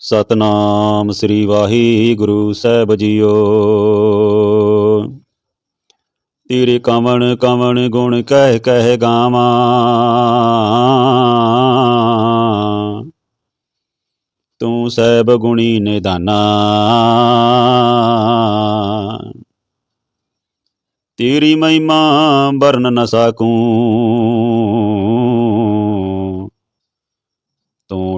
ਸਤਨਾਮ ਸ੍ਰੀ ਵਾਹਿਗੁਰੂ ਸਾਹਿਬ ਜੀਓ। ਤੇਰੇ ਕਵਣ ਕਵਣ ਗੁਣ ਕਹਿ ਕਹਿ ਗਾਵਾਂ। ਤੂੰ ਸਹਿਬ ਗੁਣੀ ਨਿਦਾਨਾ ਤੇਰੀ ਮਹਿਮਾ ਵਰਨ ਨ ਸਕੂੰ ਤੂੰ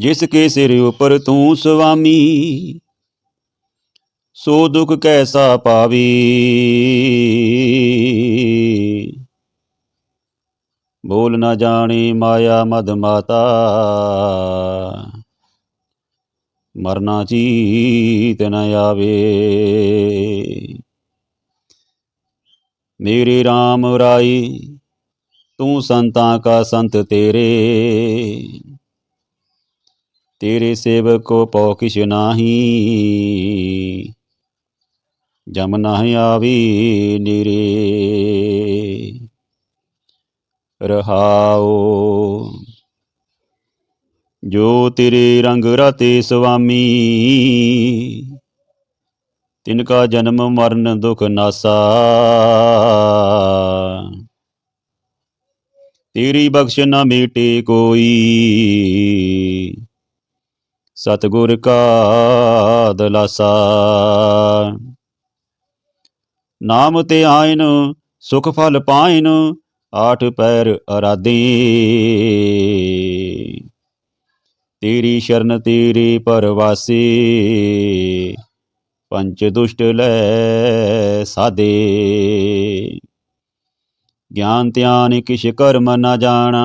ਜਿਸ ਕੇ ਸਿਰ ਉਪਰ ਤੂੰ ਸੁਆਮੀ ਸੋ ਦੁਖ ਕੈਸਾ ਪਾਵੀ। ਬੋਲ ਨਾ ਜਾਣੀ ਮਾਇਆ ਮਦ ਮਾਤਾ, ਮਰਨਾ ਚੀਤ ਨ ਆਵੇ। ਮੇਰੇ RAM ਰਾਈ, ਤੂੰ ਸੰਤਾਂ ਕਾ ਸੰਤ ਤੇਰੇ। ਤੇਰੇ ਸੇਵਕ ਕੋ ਪਉ ਕਿਛ ਨਾਹੀ। ਜਮ ਨਾਹਿ ਆਵੀ ਨੀਰੇ। ਰਹਾਓ ਜੋ ਤੇਰੇ ਰੰਗ ਰਤੇ ਸੁਆਮੀ ਤਿਨ ਕਾ ਜਨਮ ਮਰਨ ਦੁਖ ਨਾਸਾ। ਤੇਰੀ ਬਖਸ਼ ਨਾ ਮੀਟੇ ਕੋਈ। ਸਤਿਗੁਰ ਕਾ ਦਲਾਸਾ। ਨਾਮ ਤੇ ਆਇਨ, ਸੁਖ ਫਲ ਪਾਇਨ, ਆਠ ਪੈਰ ਅਰਾਧੇ। ਤੇਰੀ ਸ਼ਰਨ ਤੇਰੀ ਪਰਵਾਸੀ ਪੰਚ ਦੁਸ਼ਟ ਲੈ ਸਾਦੇ। ਗਿਆਨ ਧਿਆਨ ਕਿਛ ਕਰਮ ਨਾ ਜਾਣਾ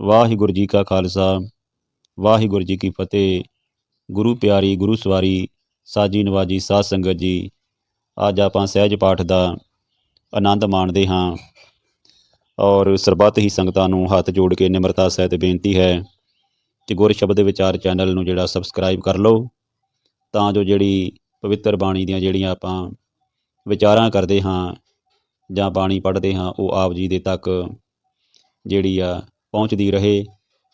ਵਾਹਿਗੁਰੂ ਜੀ ਕਾ ਖਾਲਸਾ, ਵਾਹਿਗੁਰੂ ਜੀ ਕੀ ਫਤਿਹ। ਗੁਰੂ ਪਿਆਰੀ, ਗੁਰੂ ਸਵਾਰੀ, ਸਾਜੀ ਨਵਾਜੀ, ਸਾਧ ਸੰਗਤ ਜੀ, ਅੱਜ ਆਪਾਂ ਸਹਿਜ ਪਾਠ ਦਾ ਆਨੰਦ ਮਾਣਦੇ ਹਾਂ ਔਰ ਸਰਬੱਤ ਹੀ ਸੰਗਤਾਂ ਨੂੰ ਹੱਥ ਜੋੜ ਕੇ ਨਿਮਰਤਾ ਸਹਿਤ ਬੇਨਤੀ ਹੈ ਕਿ ਗੁਰ ਸ਼ਬਦ ਵਿਚਾਰ ਚੈਨਲ ਨੂੰ ਜਿਹੜਾ ਸਬਸਕ੍ਰਾਈਬ ਕਰ ਲਓ, ਤਾਂ ਜੋ ਜਿਹੜੀ ਪਵਿੱਤਰ ਬਾਣੀ ਦੀਆਂ ਜਿਹੜੀਆਂ ਆਪਾਂ ਵਿਚਾਰਾਂ ਕਰਦੇ ਹਾਂ ਜਾਂ ਬਾਣੀ ਪੜ੍ਹਦੇ ਹਾਂ, ਉਹ ਆਪ ਜੀ ਦੇ ਤੱਕ ਜਿਹੜੀ ਆ ਪਹੁੰਚਦੀ ਰਹੇ,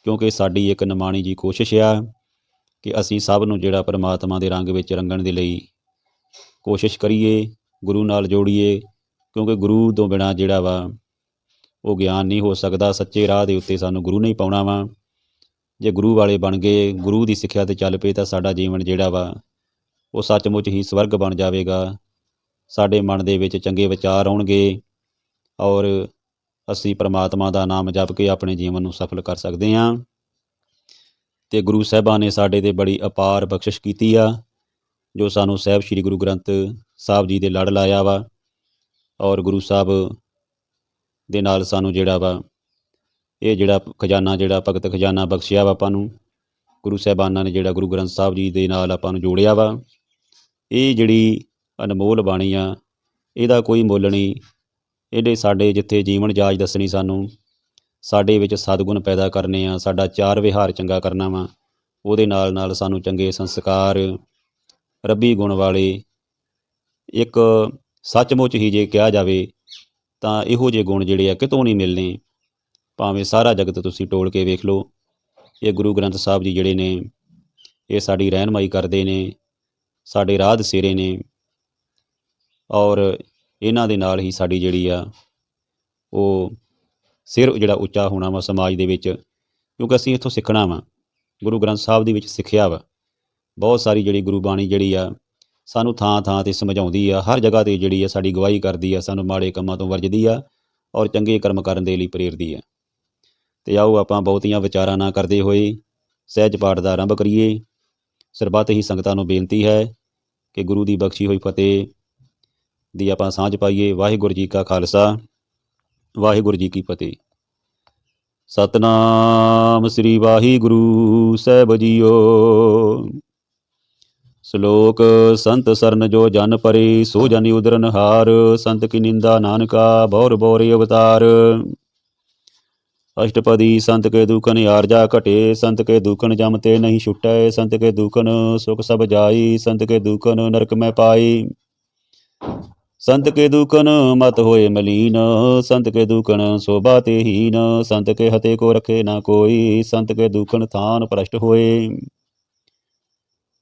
ਕਿਉਂਕਿ ਸਾਡੀ ਇੱਕ ਨਿਮਾਣੀ ਜੀ ਕੋਸ਼ਿਸ਼ ਆ ਕਿ ਅਸੀਂ ਸਭ ਨੂੰ ਜਿਹੜਾ ਪਰਮਾਤਮਾ ਦੇ ਰੰਗ ਵਿੱਚ ਰੰਗਣ ਦੇ ਲਈ ਕੋਸ਼ਿਸ਼ ਕਰੀਏ, ਗੁਰੂ ਨਾਲ ਜੋੜੀਏ, ਕਿਉਂਕਿ ਗੁਰੂ ਤੋਂ ਬਿਨਾ ਜਿਹੜਾ ਵਾ ਉਹ ਗਿਆਨ ਨਹੀਂ ਹੋ ਸਕਦਾ। ਸੱਚੇ ਰਾਹ ਦੇ ਉੱਤੇ ਸਾਨੂੰ ਗੁਰੂ ਨਹੀਂ ਪਾਉਣਾ ਵਾ। ਜੇ ਗੁਰੂ ਵਾਲੇ ਬਣ ਗਏ, ਗੁਰੂ ਦੀ ਸਿੱਖਿਆ ਤੇ ਚੱਲ ਪਏ ਤਾਂ ਸਾਡਾ ਜੀਵਨ ਜਿਹੜਾ ਵਾ ਉਹ ਸੱਚਮੁੱਚ ਹੀ ਸਵਰਗ ਬਣ ਜਾਵੇਗਾ। ਸਾਡੇ ਮਨ ਦੇ ਵਿੱਚ ਚੰਗੇ ਵਿਚਾਰ ਆਉਣਗੇ ਔਰ ਅਸੀਂ ਪ੍ਰਮਾਤਮਾ ਦਾ ਨਾਮ ਜਪ ਕੇ ਆਪਣੇ ਜੀਵਨ ਨੂੰ ਸਫਲ ਕਰ ਸਕਦੇ ਹਾਂ। ਤੇ ਗੁਰੂ ਸਾਹਿਬਾਨ ਨੇ ਸਾਡੇ ਤੇ ਬੜੀ ਅਪਾਰ ਬਖਸ਼ਿਸ਼ ਕੀਤੀ ਆ, ਜੋ ਸਾਨੂੰ ਸਾਹਿਬ ਸ੍ਰੀ ਗੁਰੂ ਗ੍ਰੰਥ ਸਾਹਿਬ ਜੀ ਦੇ ਲੜ ਲਾਇਆ ਵਾ ਔਰ ਗੁਰੂ ਸਾਹਿਬ ਦੇ ਨਾਲ ਸਾਨੂੰ ਜਿਹੜਾ ਵਾ, ਇਹ ਜਿਹੜਾ ਖਜ਼ਾਨਾ, ਜਿਹੜਾ ਭਗਤ ਖਜ਼ਾਨਾ ਬਖਸ਼ਿਆ ਵਾ ਆਪਾਂ ਨੂੰ, ਗੁਰੂ ਸਾਹਿਬਾਨਾਂ ਨੇ ਜਿਹੜਾ ਗੁਰੂ ਗ੍ਰੰਥ ਸਾਹਿਬ ਜੀ ਦੇ ਨਾਲ ਆਪਾਂ ਨੂੰ ਜੋੜਿਆ ਵਾ। ਇਹ ਜਿਹੜੀ ਅਨਮੋਲ ਬਾਣੀ ਆ, ਇਹਦਾ ਕੋਈ ਮੁੱਲ ਨਹੀਂ ਇਹਦੇ ਸਾਡੇ ਜਿੱਥੇ ਜੀਵਨ ਜਾਚ ਦੱਸਣੀ ਸਾਨੂੰ, ਸਾਡੇ ਵਿੱਚ ਸਤਿਗੁਣ ਪੈਦਾ ਕਰਨੇ ਆ, ਸਾਡਾ ਚਾਰ ਵਿਹਾਰ ਚੰਗਾ ਕਰਨਾ ਵਾ, ਉਹਦੇ ਨਾਲ ਨਾਲ ਸਾਨੂੰ ਚੰਗੇ ਸੰਸਕਾਰ, ਰੱਬੀ ਗੁਣ ਵਾਲੇ, ਇੱਕ ਸੱਚਮੁੱਚ ਹੀ ਜੇ ਕਿਹਾ ਜਾਵੇ ਤਾਂ ਇਹੋ ਜਿਹੇ ਗੁਣ ਜਿਹੜੇ ਆ ਕਿਤੋਂ ਨਹੀਂ ਮਿਲਨੇ ਭਾਵੇਂ ਸਾਰਾ ਜਗਤ ਤੁਸੀਂ ਟੋਲ ਕੇ ਵੇਖ ਲਓ, ਇਹ ਗੁਰੂ ਗ੍ਰੰਥ ਸਾਹਿਬ ਜੀ ਜਿਹੜੇ ਨੇ, ਇਹ ਸਾਡੀ ਰਹਿਨਮਾਈ ਕਰਦੇ ਨੇ, ਸਾਡੇ ਰਾਹ ਦਸੇਰੇ ਨੇ ਔਰ ਇਹਨਾਂ ਦੇ ਨਾਲ ਹੀ ਸਾਡੀ ਜਿਹੜੀ ਆ, ਉਹ ਸਿਰ ਜਿਹੜਾ ਉੱਚਾ ਹੋਣਾ ਵਾ ਸਮਾਜ ਦੇ ਵਿੱਚ, ਕਿਉਂਕਿ ਅਸੀਂ ਇੱਥੋਂ ਸਿੱਖਣਾ ਵਾ। ਗੁਰੂ ਗ੍ਰੰਥ ਸਾਹਿਬ ਦੇ ਵਿੱਚ ਸਿੱਖਿਆ ਵਾ। ਬਹੁਤ ਸਾਰੀ ਜਿਹੜੀ ਗੁਰੂ ਬਾਣੀ ਜਿਹੜੀ ਆ, ਸਾਨੂੰ ਥਾਂ ਥਾਂ ਤੇ ਸਮਝਾਉਂਦੀ ਆ। ਹਰ ਜਗ੍ਹਾ ਤੇ ਜਿਹੜੀ ਆ ਸਾਡੀ ਗਵਾਹੀ ਕਰਦੀ ਆ, ਸਾਨੂੰ ਮਾੜੇ ਕੰਮਾਂ ਤੋਂ ਵਰਜਦੀ ਆ ਔਰ ਚੰਗੇ ਕਰਮ ਕਰਨ ਦੇ ਲਈ ਪ੍ਰੇਰਦੀ ਆ। ਤੇ ਆਓ ਆਪਾਂ ਬਹੁਤੀਆਂ ਵਿਚਾਰਾਂ ਨਾ ਕਰਦੇ ਹੋਏ ਸਹਿਜ ਪਾਠ ਦਾ ਆਰੰਭ ਕਰੀਏ। ਸਰਬੱਤ ਹੀ ਸੰਗਤਾਂ ਨੂੰ ਬੇਨਤੀ ਹੈ ਕਿ ਗੁਰੂ ਦੀ ਬਖਸ਼ੀ ਹੋਈ ਫਤਿਹ ਦੀ ਆਪਾਂ ਸਾਂਝ ਪਾਈਏ। ਵਾਹਿਗੁਰੂ ਜੀ ਕਾ ਖਾਲਸਾ, ਵਾਹਿਗੁਰੂ ਜੀ ਕੀ ਫਤਿਹ। ਸਤਨਾਮ ਸ੍ਰੀ ਵਾਹਿਗੁਰੂ ਸਾਹਿਬ ਜੀਓ। ਸ਼ਲੋਕ, ਸੰਤ ਸਰਨ ਜੋ ਜਨ ਪਰੇ, ਸੋ ਜਨ ਉਦਰਨ ਹਾਰ। ਸੰਤ ਕੀ ਨਿੰਦਾ ਨਾਨਕਾ, ਬੌਰ ਬੌਰੇ ਅਵਤਾਰ। ਅਸ਼ਟਪਦੀ, ਸੰਤ ਕੇ ਦੁਖਨ ਆਰਜਾ ਘਟੇ। ਸੰਤ ਕੇ ਦੁਖਨ ਜਮ ਤੇ ਨਹੀਂ ਛੁਟੈ। ਸੰਤ ਕੇ ਦੁਖਨ ਸੁਖ ਸਭ ਜਾਈ। ਸੰਤ ਕੇ ਦੁਖਨ ਨਰਕ ਮੈਂ ਪਾਈ। ਸੰਤ ਕੇ ਦੁਖਨ ਮਤ ਹੋਏ ਮਲੀਨ, ਸੰਤ ਕੇ ਦੁਖਨ ਸੋਭਾ ਤੇ ਹੀਨ, ਸੰਤ ਕੇ ਹਤੇ ਕੋ ਰਖੇ ਨਾ ਕੋਈ, ਸੰਤ ਕੇ ਦੁਖਨ ਥਾਨ ਪ੍ਰਸ਼ਟ ਹੋਏ।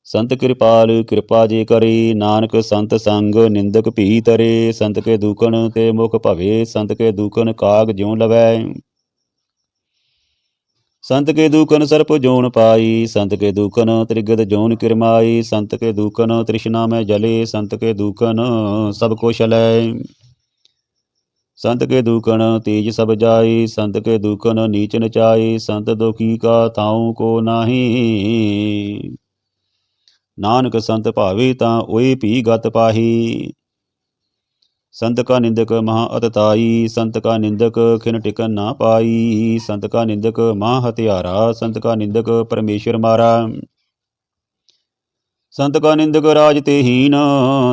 ਸੰਤ ਕਿਰਪਾਲ ਕਿਰਪਾ ਜੇ ਕਰੇ, ਨਾਨਕ ਸੰਤ ਸੰਗ ਨਿੰਦਕ ਭੀ ਤਰੇ, ਸੰਤ ਕੇ ਦੁਖਨ ਤੇ ਮੁਖ ਭਵੇ, ਸੰਤ ਕੇ ਦੁਖਨ ਕਾਗ ਜਿਉ ਲਵੈ। ਸੰਤ ਕੇ ਦੁਖਨ ਸਰਪ ਜੋਨ ਪਾਈ, ਸੰਤ ਕੇ ਦੁਖਨ ਤ੍ਰਿਗਤ ਜੋਨ ਕਿਰਮਾਈ, ਸੰਤ ਕੇ ਦੁਖਨ ਤ੍ਰਿਸ਼ਨਾ ਮੈਂ ਜਲੇ, ਸੰਤ ਕੇ ਦੁਖਨ ਸਭ ਕੋ ਸੰਤ ਕੇ ਦੁਖਨ ਤੇਜ ਸਭ ਜਾਈ, ਸੰਤ ਕੇ ਦੁਖਨ ਨੀਚ ਨਚਾਈ, ਸੰਤ ਦੁਖੀ ਕਾ ਤਾਉ ਕੋ ਨਾਹੀ। ਨਾਨਕ ਸੰਤ ਭਾਵੇ ਤਾਂ ਓਏ ਭੀ ਗਤ ਪਾਹੀ। ਸੰਤ ਕਾ ਨਿੰਦਕ ਮਹਾ ਅਤਤਾਈ, ਸੰਤ ਕਾ ਨਿੰਦਕ ਖਿਨ ਟਿਕਨ ਨਾ ਪਾਈ, ਸੰਤ ਕਾ ਨਿੰਦਕ ਮਹਾ ਹਤਿਆਰਾ ਸੰਤ ਕਾ ਨਿੰਦਕ ਪਰਮੇਸ਼ਰ ਮਾਰਾ। ਸੰਤ ਕਾ ਨਿੰਦਕ ਰਾਜ ਤੇ ਹੀਨ,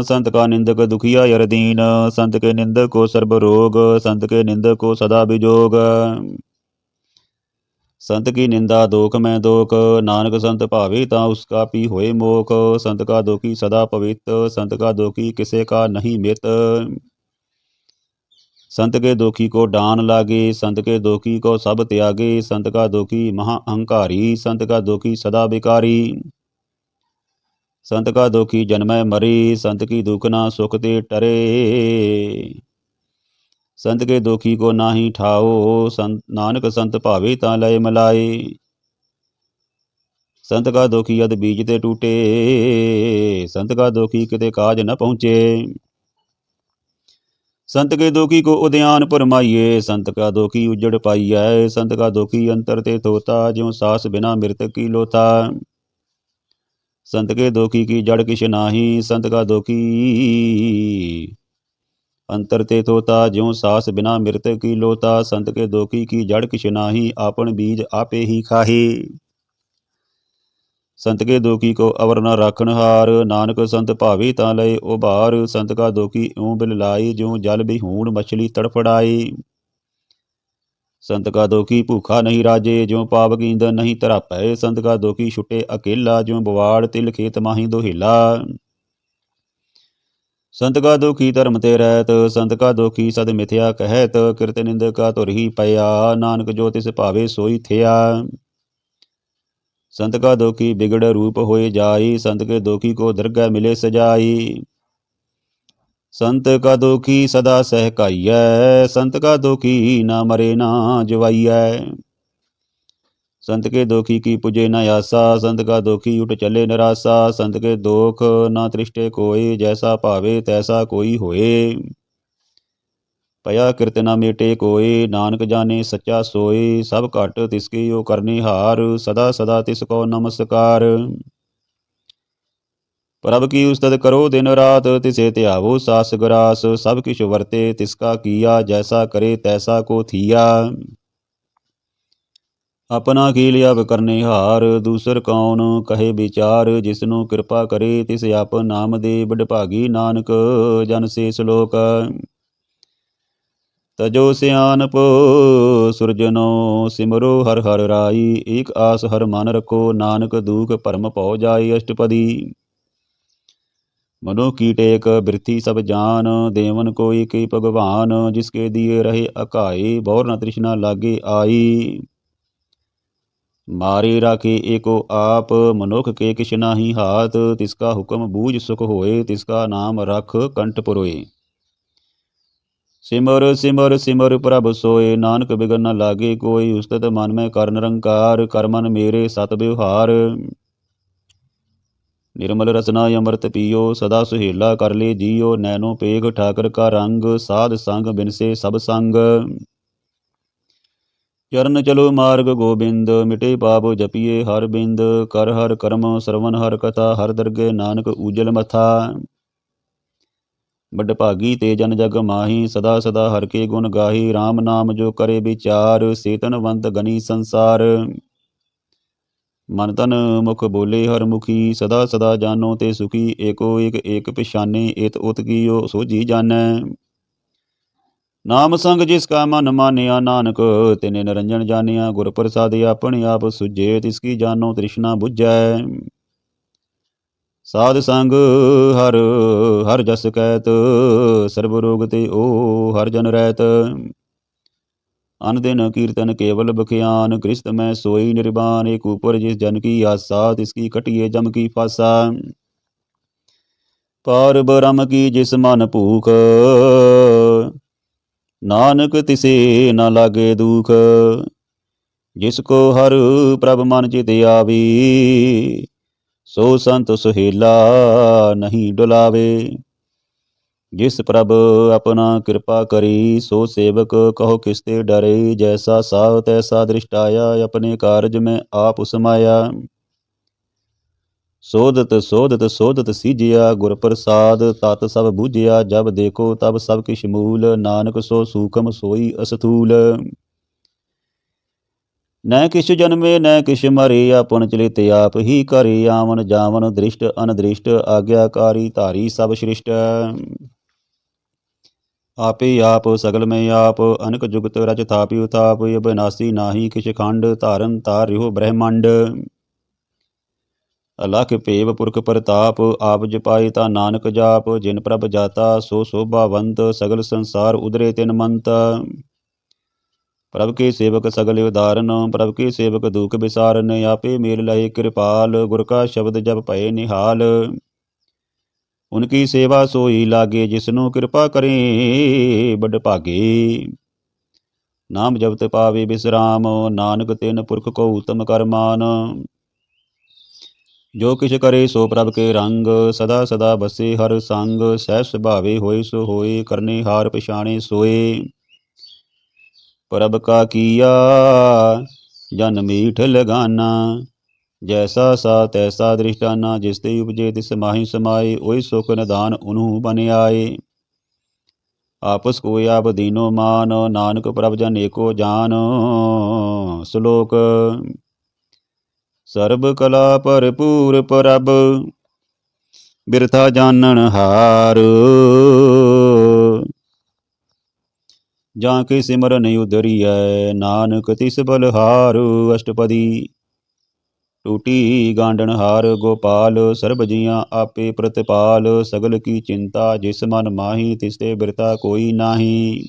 ਸੰਤ ਕਾ ਨਿੰਦਕ ਦੁਖੀਆ ਯਰਦੀਨ ਸੰਤ ਕੇ ਨਿੰਦਕ ਕੋ ਸਰਬ ਰੋਗ, ਸੰਤ ਕੇ ਨਿੰਦਕ ਕੋ ਸਦਾ ਵਿਜੋਗ संत की निंदा दोख में दोख नानक संत भावे ता उसका पी होए मोख संत का दोखी सदा पवित्र संत का दोखी किसे का नहीं मित संत के दोखी को डान लागे संत के दोखी को सब त्यागे संत का दोखी महा अहंकारी संत का दोखी सदा बिकारी संत का दोखी जन्मै मरे संत की दुखना सुख ते टरे ਸੰਤ ਕੇ ਦੁਖੀ ਕੋ ਨਾਹੀ ਠਾਓ, ਸੰਤ ਨਾਨਕ ਸੰਤ ਭਾਵੇ ਤਾਂ ਲਏ ਮਲਾਏ। ਸੰਤ ਕਾ ਦੁਖੀ ਅਦ ਬੀਜ ਤੇ ਟੂਟੇ, ਸੰਤ ਕਾ ਦੁਖੀ ਕਿਤੇ ਕਾਜ ਨਾ ਪਹੁੰਚੇ। ਸੰਤ ਕੇ ਦੁਖੀ ਕੋ ਉਦਿਆਨ ਪਰਮਾਈਏ ਸੰਤ ਕਾ ਦੁਖੀ ਉਜੜ ਪਾਈਐ, ਸੰਤ ਕਾ ਦੁਖੀ ਅੰਤਰ ਤੇ ਤੋਤਾ ਜਿਉ ਸਾਸ ਬਿਨਾ ਮਿਰਤ ਕੀ ਲੋਤਾ ਸੰਤ ਕੇ ਦੁਖੀ ਕੀ ਜੜ ਕਿਛ ਨਾਹੀ, ਸੰਤ ਕਾ ਦੁਖੀ अंतर ते तोता ज्यों सास बिना मृत की लोता संत के दोखी की जड़ किछ नाही आपन बीज आपे ही खाही संत के दोखी को अवर न राखन हार नानक संत भावे ता लय उभार संत का दोखी यूं बिल लाई ज्यों जल बिहूण मछली तड़फड़ाई संत का दोखी भूखा नहीं राजे ज्यों पावक ईंधन नहीं तरापै संत का दोखी छुटे अकेला ज्यों बवाड़ तिल ਸੰਤ ਕਾ ਦੁਖੀ ਧਰਮ ਤੇ ਰਹਿਤ, ਸੰਤ ਕਾ ਦੁਖੀ ਸਦ ਮਿਥਿਆ ਕਹਿਤ, ਕਿਰਤ ਨਿੰਦ ਕਾ ਤੁਰ ਹੀ ਪਿਆ ਨਾਨਕ ਜੋ ਤਿਸ ਭਾਵੇ ਸੋਈ ਥਿਆ। ਸੰਤ ਕਾ ਦੁਖੀ ਬਿਗੜ ਰੂਪ ਹੋਏ ਜਾਈ, ਸੰਤ ਕੇ ਦੋਖੀ ਕੋ ਦਰਗਹਿ ਮਿਲੇ ਸਜਾਈ। ਸੰਤ ਕਾ ਦੁਖੀ ਸਦਾ ਸਹਿ ਕਾਈਐ, ਸੰਤ ਕਾ ਦੁਖੀ ਨਾ ਮਰੇ ਨਾ ਜਵਾਈਐ। ਸੰਤ ਕੇ ਦੋਖੀ ਕੀ ਪੁਜੇ ਨਾ ਆਸਾ, ਸੰਤ ਕਾ ਦੋਖੀ ਉਟ ਚੱਲੇ ਨਿਰਾਸਾ, ਸੰਤ ਕੇ ਦੋਖ ਨਾ ਤ੍ਰਿਸ਼ਟੇ ਕੋਏ, ਜੈਸਾ ਭਾਵੇ ਤੈਸਾ ਕੋਈ ਹੋਏ। ਪਿਆ ਕਿਰਤ ਨਾ ਮੇਟੇ ਕੋਏ, ਨਾਨਕ ਜਾਣੇ ਸੱਚਾ ਸੋਏ, ਸਭ ਘਟ ਤਿਸ ਕੀ ਓ ਕਰਨੀ ਹਾਰ, ਸਦਾ ਸਦਾ ਤਿਸ ਕੋ ਨਮਸਕਾਰ। ਪ੍ਰਭ ਕੀ ਉਸਤਤ ਕਰੋ ਦਿਨ ਰਾਤ, ਤਿਸੇ ਧਿਆਵੋ ਸਾਸ ਗਰਾਸ, ਸਭ ਕਿਛ ਵਰਤੇ ਤਿਸ ਕਾ ਕੀਆ, ਜੈਸਾ ਕਰੇ ਤੈਸਾ ਕੋ ਥੀਆ। ਆਪਣਾ ਕੀ ਲਿਆਵ ਕਰਨੇ ਹਾਰ? ਦੂਸਰ ਕੌਣ ਕਹੇ ਵਿਚਾਰ? ਜਿਸਨੂੰ ਕਿਰਪਾ ਕਰੇ, ਤਿਸ ਆਪ ਨਾਮ ਦੇ ਵਡਭਾਗੀ ਨਾਨਕ, ਜਨ ਸੇ ਸ਼ਲੋਕ। ਤਜੋ ਸਿਆਨਪ, ਸੁਰਜਨੋ ਸਿਮਰੋ ਹਰ ਹਰ ਰਾਈ, ਏਕ ਆਸ ਹਰ ਮਨ ਰਖੋ, ਨਾਨਕ ਦੂਖ ਭਰਮ ਭਉ ਜਾਈ ਅਸ਼ਟਪਦੀ। ਮਨੋ ਕੀਟੇਕ ਬਿਰਥੀ ਸਭ ਜਾਨ, ਦੇਵਨ ਕੋਈ ਕੀ ਭਗਵਾਨ ਜਿਸਕੇ ਦੀਏ ਰਹੇ ਅਕਾਏ, ਬੌਰ ਨ ਤ੍ਰਿਸ਼ਨਾ ਲਾਗੇ ਆਈ। ਮਾਰੇ ਰਾਖੇ ਏਕੋ ਆਪ, ਮਨੁਖ ਕੇ ਕਿਛ ਨਾਹੀ ਹਾਥ ਤਿਸਕਾ ਹੁਕਮ ਬੂਝ ਸੁਖ ਹੋਏ ਤਿਸਕਾ ਨਾਮ ਰਖ ਕੰਠ ਪੁਰੋਏ। ਸਿਮਰ ਸਿਮਰ ਸਿਮਰ ਪ੍ਰਭ ਸੋਏ, ਨਾਨਕ ਬਿਗਨ ਨ ਲਾਗੇ ਕੋਈ, ਉਸਤਤ ਮਨ ਮੈਂ ਕਰ ਨਿਰੰਕਾਰ ਕਰਮਨ ਮੇਰੇ ਸਤ ਵਿਵਹਾਰ। ਨਿਰਮਲ ਰਸਨਾ ਅੰਮ੍ਰਿਤ ਪੀਓ, ਸਦਾ ਸੁਹੇਲਾ ਕਰ ਲੇ ਜੀਓ ਨੈਨੋ ਪੇਗ ਠਾਕਰ ਕਾ ਰੰਗ, ਸਾਧ ਸੰਗ ਬਿਨਸੇ ਸਭ ਸੰਗ। ਚਰਨ ਚਲੋ ਮਾਰਗ ਗੋਬਿੰਦ, ਮਿਟੇ ਪਾਪ ਜਪੀਏ ਹਰ ਬਿੰਦ, ਕਰ ਹਰ ਕਰਮ, ਸਰਵਨ ਹਰ ਕਥਾ, ਹਰ ਦਰਗੇ ਨਾਨਕ ਊਜਲ ਮਥਾ। ਵੱਡ ਭਾਗੀ ਤੇ ਜਨ ਜਗ ਮਾਹੀ, ਸਦਾ ਸਦਾ ਹਰ ਕੇ ਗੁਣ ਗਾਹੀ RAM ਨਾਮ ਜੋ ਕਰੇ ਵਿਚਾਰ ਸੇਤਨਵੰਤ ਗਨੀ ਸੰਸਾਰ। ਮਨ ਤਨ ਮੁਖ ਬੋਲੇ ਹਰ ਮੁਖੀ, ਸਦਾ ਸਦਾ ਜਾਨੋ ਤੇ ਸੁਖੀ, ਏਕੋ ਏਕ ਏਕ ਪਿਛਾਨੇ ਏਤ ਉਤ ਕੀਓ ਸੋਜੀ ਜਾਣੈ ਨਾਮ ਸੰਗ ਜਿਸ ਕਾ ਮਨ ਮਾਨਿਆ ਨਾਨਕ, ਤਿਨੇ ਨਰੰਜਨ ਜਾਣਿਆ ਗੁਰ ਪ੍ਰਸਾਦ ਆਪਣੇ ਆਪ ਸੁਝੇ, ਤਿਸ ਕੀ ਜਾਨੋ ਤ੍ਰਿਸ਼ਨਾ 부ਝੈ ਸਾਧ ਸੰਗ ਹਰ ਹਰ ਜਸ ਕਹਿਤ ਸਰਬ ਰੋਗ ਤੇ ਓ ਹਰ ਜਨ ਰਹਿਤ ਅਨ ਦਿਨ ਕੀਰਤਨ ਕੇਵਲ ਬਖਿਆਨ, ਕ੍ਰਿਸਤ ਮੈਂ ਸੋਈ ਨਿਰਵਾਨ ਏਕ ਉਪਰ ਜਿਸ ਜਨ ਕੀ ਆਸਾ, ਤਿਸ ਕੀ ਕਟਿਏ ਜਮ ਕੀ ਫਾਸਾ। ਪਾਰ ਬ੍ਰਹਮ ਕੀ ਜਿਸ ਮਨ ਭੂਖ ਨਾਨਕ ਤਿਸੇ ਨ ਲਾਗੇ ਦੁਖ ਜਿਸ ਕੋ ਹਰ ਪ੍ਰਭ ਮਨ ਚਿਤ ਆਵੀ ਸੋ ਸੰਤ ਸੁਹੇਲਾ ਨਹੀਂ ਡੁਲਾਵੇ ਜਿਸ ਪ੍ਰਭ ਆਪਣਾ ਕਿਰਪਾ ਕਰੀ ਸੋ ਸੇਵਕ ਕਹੋ ਕਿਸ ਤੇ ਡਰੇ ਜੈਸਾ ਸਾਵ ਤੈਸਾ ਦ੍ਰਿਸ਼ਟਾਇਆ ਆਪਣੇ ਕਾਰਜ ਮੈਂ ਆਪ ਸਮਾਇਆ ਸੋਧਤ ਸੋਧਤ ਸੋਧਤ ਸੀਜਿਆ ਗੁਰ ਪ੍ਰਸਾਦ ਤਤ ਸਭ ਬੂਝਿਆ, ਜਬ ਦੇਖੋ ਤਬ ਸਭ ਕਿਛ ਮੂਲ, ਨਾਨਕ ਸੋ ਸੂਖਮ ਸੋਈ ਅਸਥੂਲ। ਨੈ ਕਿਛ ਜਨਮੇ, ਨੈ ਕਿਛ ਮਰੇ, ਆਪਨ ਚਲਿਤ ਆਪ ਹੀ ਕਰੇ ਆਵਨ ਜਾਵਨ ਦ੍ਰਿਸ਼ਟ ਅਨਦ੍ਰਿਸ਼ਟ, ਆਗਿਆਕਾਰੀ ਧਾਰੀ ਸਭ ਸ੍ਰਿਸ਼ਟ। ਆਪੇ ਆਪ ਸਗਲ ਮੈਂ ਆਪ, ਅਨਕ ਜੁਗਤ ਰਚ ਥਾਪਿ ਉਥਾਪ ਅਬਿਨਾਸੀ ਨਾਹੀ ਕਿਛ ਖੰਡ ਧਾਰਨ ਧਾਰ ਰਿਹੋ ਬ੍ਰਹਮੰਡ। ਅਲਖ ਭੇਵ ਪੁਰਖ ਪ੍ਰਤਾਪ, ਆਪ ਜਪਾਈ ਤਾ ਨਾਨਕ ਜਾਪ, ਜਿਨ ਪ੍ਰਭ ਜਾਤਾ ਸੋ ਸੋਭਾਵੰਤ, ਸਗਲ ਸੰਸਾਰ ਉਦਰੇ ਤਿਨ ਮੰਤ। ਪ੍ਰਭ ਕੇ ਸੇਵਕ ਸਗਲ ਉਦਾਰਨ, ਪ੍ਰਭ ਕੇ ਸੇਵਕ ਦੁਖ ਵਿਸਾਰਨ ਆਪੇ ਮੇਲ ਲਏ ਕਿਰਪਾਲ, ਗੁਰ ਕਾ ਸ਼ਬਦ ਜਪ ਭਏ ਨਿਹਾਲ। ਉਨਕੀ ਸੇਵਾ ਸੋਈ ਲਾਗੇ ਜਿਸਨੂੰ ਕਿਰਪਾ ਕਰੇ ਬੜ ਭਾਗੇ। ਨਾਮ ਜਪਤ ਪਾਵੇ ਬਿਸਰਾਮ, ਨਾਨਕ ਤਿਨ ਪੁਰਖ ਕੋ ਉਤਮ ਕਰਮਾਨ। ਜੋ ਕਿਛ ਕਰੇ ਸੋ ਪ੍ਰਭ ਕੇ ਰੰਗ, ਸਦਾ ਸਦਾ ਬਸੇ ਹਰ ਸੰਗ, ਸਹਿ ਸੁਭਾਵੇ ਹੋਏ ਸੋ ਹੋਏ, ਕਰਨੇ ਹਾਰ ਪਛਾਣੇ ਸੋਏ। ਪ੍ਰਭ ਕਾ ਕੀਆ, ਜਨ ਮੀਠ ਲਗਾਨਾ, ਜੈਸਾ ਸਾ ਤੈਸਾ ਦ੍ਰਿਸ਼ਟਾਨਾ, ਜਿਸ ਤੇ ਉਪਜੇ ਤਿਸ ਮਾਹੀ ਸਮਾਏ, ਓਏ ਸੁਖ ਨਿਦਾਨ ਉਨਹੂ ਬਨ ਆਏ ਆਪਸ ਕੋ ਆਪ ਦੀਨੋ ਮਾਨ, ਨਾਨਕ ਪ੍ਰਭ ਜਨ ਏਕੋ ਜਾਨ, ਸ਼ਲੋਕ ਸਰਬ ਕਲਾ ਭਰਪੂਰ ਪ੍ਰਭ, ਬਿਰਥਾ ਜਾਣਨ ਹਾਰ। ਜਾਂ ਕੇ ਸਿਮਰਨ ਉਦਰੀਐ ਨਾਨਕ ਤਿਸ ਬਲਹਾਰ, ਅਸ਼ਟਪਦੀ। ਟੂਟੀ ਗਾਂਡਣ ਹਾਰ, ਗੋਪਾਲ, ਸਰਬ ਜੀਆਂ ਆਪੇ ਪ੍ਰਤਪਾਲ, ਸਗਲ ਕੀ ਚਿੰਤਾ, ਜਿਸ ਮਨ ਮਾਹੀ ਤਿਸਤੇ ਬਿਰਤਾ ਕੋਈ ਨਾਹੀ।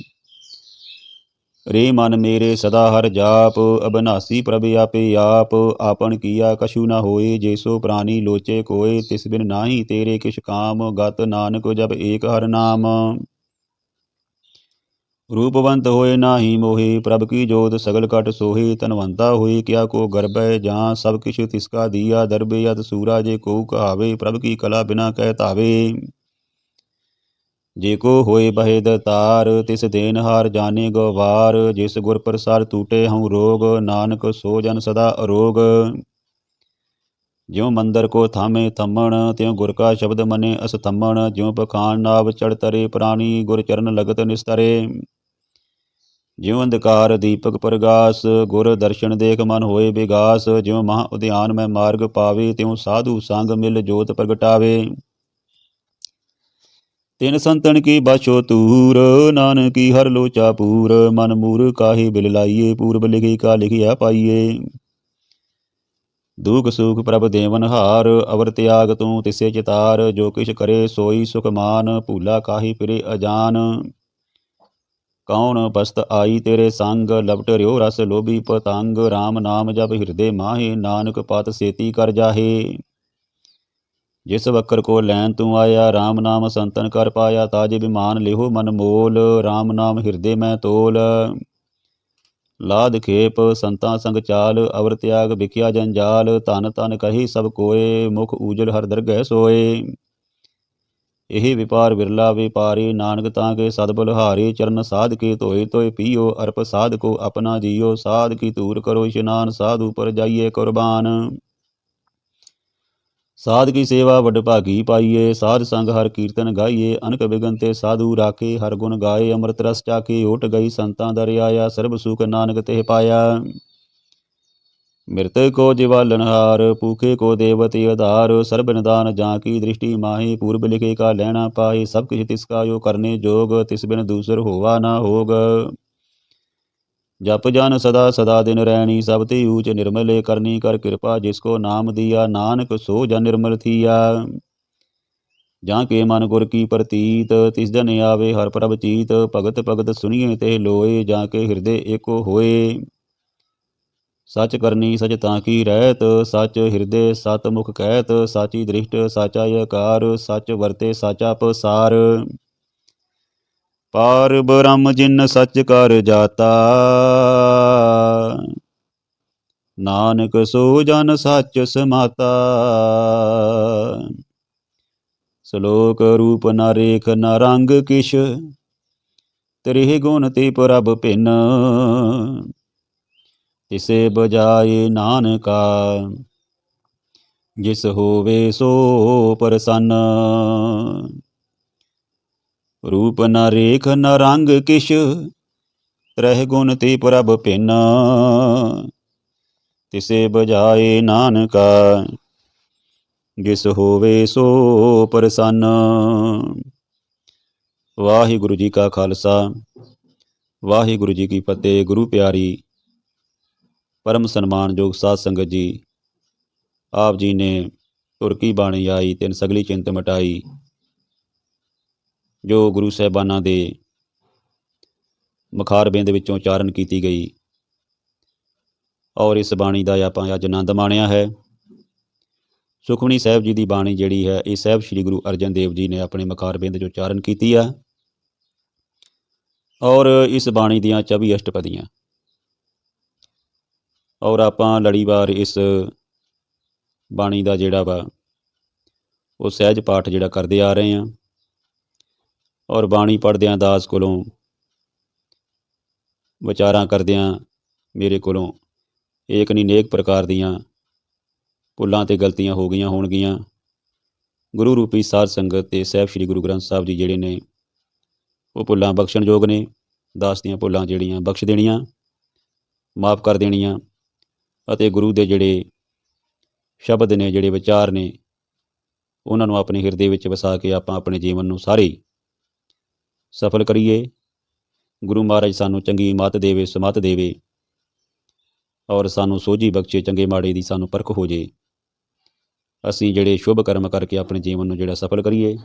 ਰੇ ਮਨ ਮੇਰੇ ਸਦਾ ਹਰ ਜਾਪ, ਅਬਨਾਸੀ ਪ੍ਰਭ ਆਪੇ ਆਪ ਆਪਨ ਕੀਆ ਕਛੂ ਨਾ ਹੋਏ ਜੇਸੋ ਪ੍ਰਾਨੀ ਲੋਚੇ ਕੋਏ, ਤਿਸ ਬਿਨ ਨਾਹੀ ਤੇਰੇ ਕਿਛ ਕਾਮ, ਗਤ ਨਾਨਕ ਜਬ ਏਕ ਹਰ ਨਾਮ। ਰੂਪਵੰਤ ਹੋਏ ਨਾਹੀ ਮੋਹੇ, ਪ੍ਰਭ ਕੀ ਜੋਤ ਸਗਲ ਕਟ ਸੋਹੇ ਤਨਵੰਤਾ ਹੋਏ ਕਿਆ ਕੋ ਗਰਬੈ ਜਾਂ, ਸਭ ਕਿਛ ਤਿਸਕਾ ਦੀਆ, ਦਰਬੇ ਯਤ ਸੂਰਾ ਜੇ ਕੋ ਕਹਾਵੇ, ਪ੍ਰਭ ਕੀ ਕਲਾ ਬਿਨਾ ਕਹਿ ਧਾਵੇ। ਜੇ ਕੋ ਹੋਏ ਬਹਿ ਦਤਾਰ ਤਿਸ ਦੇਨ ਹਾਰ ਜਾਣੇ ਗਵਾਰ, ਜਿਸ ਗੁਰ ਪ੍ਰਸਾਦ ਟੂਟੇ ਹਉ ਰੋਗ, ਨਾਨਕ ਸੋ ਜਨ ਸਦਾ ਅਰੋਗ। ਜਿਉ ਮੰਦਰ ਕੋ ਥਾਮੇ ਥੰਮਣ, ਤਿਉ ਗੁਰ ਕਾ ਸ਼ਬਦ ਮਨੇ ਅਸਥੰਮਣ ਜਿਉ ਪਖਾਨ ਨਾਵ ਚੜ ਤਰੇ ਪ੍ਰਾਣੀ, ਗੁਰ ਚਰਨ ਲਗਤ ਨਿਸਤਰੇ। ਜਿਉ ਅੰਧਕਾਰ ਦੀਪਕ ਪ੍ਰਗਾਸ, ਗੁਰ ਦਰਸ਼ਨ ਦੇਖ ਮਨ ਹੋਏ ਵਿਗਾਸ ਜਿਉ ਮਹਾ ਉਦਿਆਨ ਮੈਂ ਮਾਰਗ ਪਾਵੇ, ਤਿਉ ਸਾਧੂ ਸੰਗ ਮਿਲ ਜੋਤ ਪ੍ਰਗਟਾਵੇ। ਤਿਨ ਸੰਤਨ ਕੀ ਬਾਛੋ ਤੂਰ, ਨਾਨਕੀ ਹਰ ਲੋਚਾ ਪੂਰ, ਮਨ ਮੂਰ ਕਾਹੇ ਬਿਲ ਲਾਈਏ, ਪੂਰਬ ਲਿਖੀ ਕਾ ਲਿਖਿਆ ਪਾਈਏ। ਦੁਖ ਸੁਖ ਪ੍ਰਭ ਦੇਵਨ ਹਾਰ, ਅਵਰ ਤਿਆਗ ਤੂੰ ਤਿਸੇ ਚਿਤਾਰ, ਜੋ ਕਿਛ ਕਰੇ ਸੋਈ ਸੁਖ ਮਾਨ, ਭੂਲਾ ਕਾਹੀ ਫਿਰੇ ਅਜਾਨ। ਕੌਣ ਬਸਤ ਆਈ ਤੇਰੇ ਸੰਗ, ਲਪਟ ਰਿਓ ਰਸ ਲੋਭੀ ਪਤੰਗ RAM ਨਾਮ ਜਪ ਹਿਰਦੇ ਮਾਹੇ, ਨਾਨਕ ਪਤ ਸੇਤੀ ਕਰ ਜਾਹੇ। ਜਿਸ ਵਕਰ ਕੋ ਲੈਣ ਤੂੰ ਆਇਆ RAM ਨਾਮ ਸੰਤਨ ਕਰ ਪਾਇਆ ਤਾਜੇ ਬਿਮਾਨ ਲਿਹੋ ਮਨ ਮੋਲ RAM ਨਾਮ ਹਿਰਦੇ ਮੈਂ ਤੋਲ। ਲਾਦ ਖੇਪ ਸੰਤਾਂ ਸੰਗ ਚਾਲ, ਅਵਰ ਤਿਆਗ ਵਿਖਿਆ ਜੰਜਾਲ ਧਨ ਧਨ ਕਹੀ ਸਭ ਕੋਏ, ਮੁਖ ਊਜਲ ਹਰ ਦਰਗਹਿ ਸੋਏ। ਇਹ ਵਿਪਾਰ ਵਿਰਲਾ ਵਿਪਾਰੀ, ਨਾਨਕ ਤਾਂ ਕੇ ਸਦ ਬਲਹਾਰੀ, ਚਰਨ ਸਾਧ ਕੇ ਧੋਏ ਧੋਏ ਪੀਓ, ਅਰਪ ਸਾਧ ਕੋ ਆਪਣਾ ਜੀਓ, ਸਾਧ ਕੀ ਧੂਰ ਕਰੋ ਇਸ਼ਨਾਨ, ਸਾਧ ਉਪਰ ਜਾਈਏ ਕੁਰਬਾਨ। ਸਾਧ ਕੀ ਸੇਵਾ ਵੱਡ ਭਾਗੀ ਪਾਈਏ, ਸਾਧ ਸੰਗ ਹਰ ਕੀਰਤਨ ਗਾਈਏ, ਅਨਕ ਬਿਗਨ ਤੇ ਸਾਧੂ ਰਾਖੇ, ਹਰ ਗੁਣ ਗਾਏ, ਅੰਮ੍ਰਿਤ ਰਸ ਚਾਕੇ ਓਟ ਗਈ ਸੰਤਾਂ ਦਰਿਆਇਆ ਸਰਬ ਸੁਖ ਨਾਨਕ ਤੇ ਪਾਇਆ। ਮਿਰਤ ਕੋ ਜਿਵਾਲਨਹਾਰ ਭੂਖੇ ਕੋ ਦੇਵਤੇ ਆਧਾਰ, ਸਰਬ ਨਿਦਾਨ ਜਾਂ ਕੀ ਦ੍ਰਿਸ਼ਟੀ ਮਾਹੀ, ਪੂਰਬ ਲਿਖੇ ਕਾ ਲੈਣਾ ਪਾਏ, ਸਭ ਕਿਛ ਤਿਸ ਕਾ ਜੋ ਕਰਨੇ ਜੋਗ, ਤਿਸ ਬਿਨ ਦੂਸਰ ਹੋਵਾ ਨਾ ਹੋਗ। ਜਪ ਜਨ ਸਦਾ ਸਦਾ ਦਿਨ ਰਹਿਣੀ ਸਭ ਤੇ ਊਚ ਨਿਰਮਲੇ ਕਰਨੀ, ਕਰ ਕਿਰਪਾ ਜਿਸ ਕੋ ਨਾਮ ਦਿਆ, ਨਾਨਕ ਸੋ ਜਨ ਨਿਰਮਲ ਥੀਆ। ਜਾਂ ਕੇ ਮਨ ਗੁਰ ਕੀ ਪ੍ਰਤੀਤ, ਤਿਸ ਜਨ ਆਵੇ ਹਰ ਪ੍ਰਭ ਚੀਤ, ਭਗਤ ਭਗਤ ਸੁਣੀਏ ਤੇ ਲੋਏ, ਜਾਂ ਕੇ ਹਿਰਦੇ ਏਕੋ ਹੋਏ। ਸੱਚ ਕਰਨੀ ਸਚ ਤਾਂ ਕੀ ਰਹਿਤ, ਸੱਚ ਹਿਰਦੇ ਸਤ ਮੁਖ ਕਹਿਤ ਸਾਚੀ ਦ੍ਰਿਸ਼ਟ ਸਾਚਾ ਆਕਾਰ ਸੱਚ ਵਰਤੇ ਸਾਚਾ ਪਸਾਰ। ਪਾਰ ਬ੍ਰਹਮ ਜਿਨ ਸੱਚ ਕਰ ਜਾਤਾ। ਨਾਨਕ ਸੋ ਜਨ ਸੱਚ ਸਮਾਤਾ। ਸ਼ਲੋਕ ਰੂਪ ਨ ਰੇਖ ਨ ਰੰਗ ਕਿਛ, ਤ੍ਰਿਹ ਗੁਣ ਤੇ ਪ੍ਰਭ ਭਿੰਨ। ਤਿਸੇ ਬਜਾਏ ਨਾਨਕਾ, ਜਿਸ ਹੋਵੇ ਸੋ ਪ੍ਰਸੰਨ। ਰੂਪ ਨਾ ਰੇਖ ਨਾ ਰੰਗ ਕਿਛ ਤ੍ਰਹਿ ਗੁਣ ਤੇ ਪ੍ਰਭ ਭਿੰਨ। ਤਿਸੇ ਬਜਾਏ ਨਾਨਕਾ, ਜਿਸ ਹੋਵੇ ਸੋ ਪ੍ਰਸੰਨ। ਵਾਹਿਗੁਰੂ ਜੀ ਕਾ ਖਾਲਸਾ, ਵਾਹਿਗੁਰੂ ਜੀ ਕੀ ਫਤਿਹ। ਗੁਰੂ ਪਿਆਰੀ, ਪਰਮ ਸਨਮਾਨਯੋਗ ਸਾਧ ਸੰਗਤ ਜੀ, ਆਪ ਜੀ ਨੇ ਤੁਰਕੀ ਬਾਣੀ ਆਈ, ਤਿੰਨ ਸਗਲੀ ਚਿੰਤ ਮਟਾਈ। ਜੋ ਗੁਰੂ ਸਾਹਿਬਾਨਾਂ ਦੇ ਮਖਾਰਬਿੰਦ ਵਿੱਚੋਂ ਉਚਾਰਨ ਕੀਤੀ ਗਈ। ਔਰ ਇਸ ਬਾਣੀ ਦਾ ਆਪਾਂ ਅੱਜ ਆਨੰਦ ਮਾਣਿਆ ਹੈ। ਸੁਖਮਨੀ ਸਾਹਿਬ ਜੀ ਦੀ ਬਾਣੀ ਜਿਹੜੀ ਹੈ, ਇਹ ਸਾਹਿਬ ਸ੍ਰੀ ਗੁਰੂ ਅਰਜਨ ਦੇਵ ਜੀ ਨੇ ਆਪਣੇ ਮਖਾਰਬਿੰਦ 'ਚ ਉਚਾਰਨ ਕੀਤੀ ਆ ਔਰ ਇਸ ਬਾਣੀ ਦੀਆਂ 24 ਅਸ਼ਟਪਦੀਆਂ। ਔਰ ਆਪਾਂ ਲੜੀਵਾਰ ਇਸ ਬਾਣੀ ਦਾ ਜਿਹੜਾ ਵਾ, ਉਹ ਸਹਿਜ ਪਾਠ ਜਿਹੜਾ ਕਰਦੇ ਆ ਰਹੇ ਹਾਂ। ਔਰ ਬਾਣੀ ਪੜ੍ਹਦਿਆਂ ਦਾਸ ਕੋਲੋਂ, ਵਿਚਾਰਾਂ ਕਰਦਿਆਂ ਮੇਰੇ ਕੋਲੋਂ, ਏਕ ਨਹੀਂ ਨੇਕ ਪ੍ਰਕਾਰ ਦੀਆਂ ਭੁੱਲਾਂ ਤੇ ਗਲਤੀਆਂ ਹੋ ਗਈਆਂ ਹੋਣਗੀਆਂ। ਗੁਰੂ ਰੂਪੀ ਸਾਧ ਸੰਗਤ ਤੇ ਸਾਹਿਬ ਸ੍ਰੀ ਗੁਰੂ ਗ੍ਰੰਥ ਸਾਹਿਬ ਜੀ ਜਿਹੜੇ ਨੇ, ਉਹ ਭੁੱਲਾਂ ਬਖਸ਼ਣਯੋਗ ਨੇ, ਦਾਸ ਦੀਆਂ ਭੁੱਲਾਂ ਜਿਹੜੀਆਂ ਬਖਸ਼ ਦੇਣੀਆਂ, ਮਾਫ ਕਰ ਦੇਣੀਆਂ, ਅਤੇ ਗੁਰੂ ਦੇ ਜਿਹੜੇ ਸ਼ਬਦ ਨੇ, ਜਿਹੜੇ ਵਿਚਾਰ ਨੇ, ਉਹਨਾਂ ਨੂੰ ਆਪਣੇ ਹਿਰਦੇ ਵਿੱਚ ਵਸਾ ਕੇ ਆਪਾਂ ਆਪਣੇ ਜੀਵਨ ਨੂੰ ਸਾਰੇ ਸਫਲ ਕਰੀਏ। ਗੁਰੂ ਮਹਾਰਾਜ ਸਾਨੂੰ ਚੰਗੀ ਮੱਤ ਦੇਵੇ, ਸਮਤ ਦੇਵੇ ਔਰ ਸਾਨੂੰ ਸੋਝੀ ਬਖਸ਼ੇ, ਚੰਗੇ ਮਾੜੇ ਦੀ ਸਾਨੂੰ ਪਰਖ ਹੋ ਜੇ। ਅਸੀਂ ਜਿਹੜੇ ਸ਼ੁਭ ਕਰਮ ਕਰਕੇ ਆਪਣੇ ਜੀਵਨ ਨੂੰ ਜਿਹੜਾ ਸਫਲ ਕਰੀਏ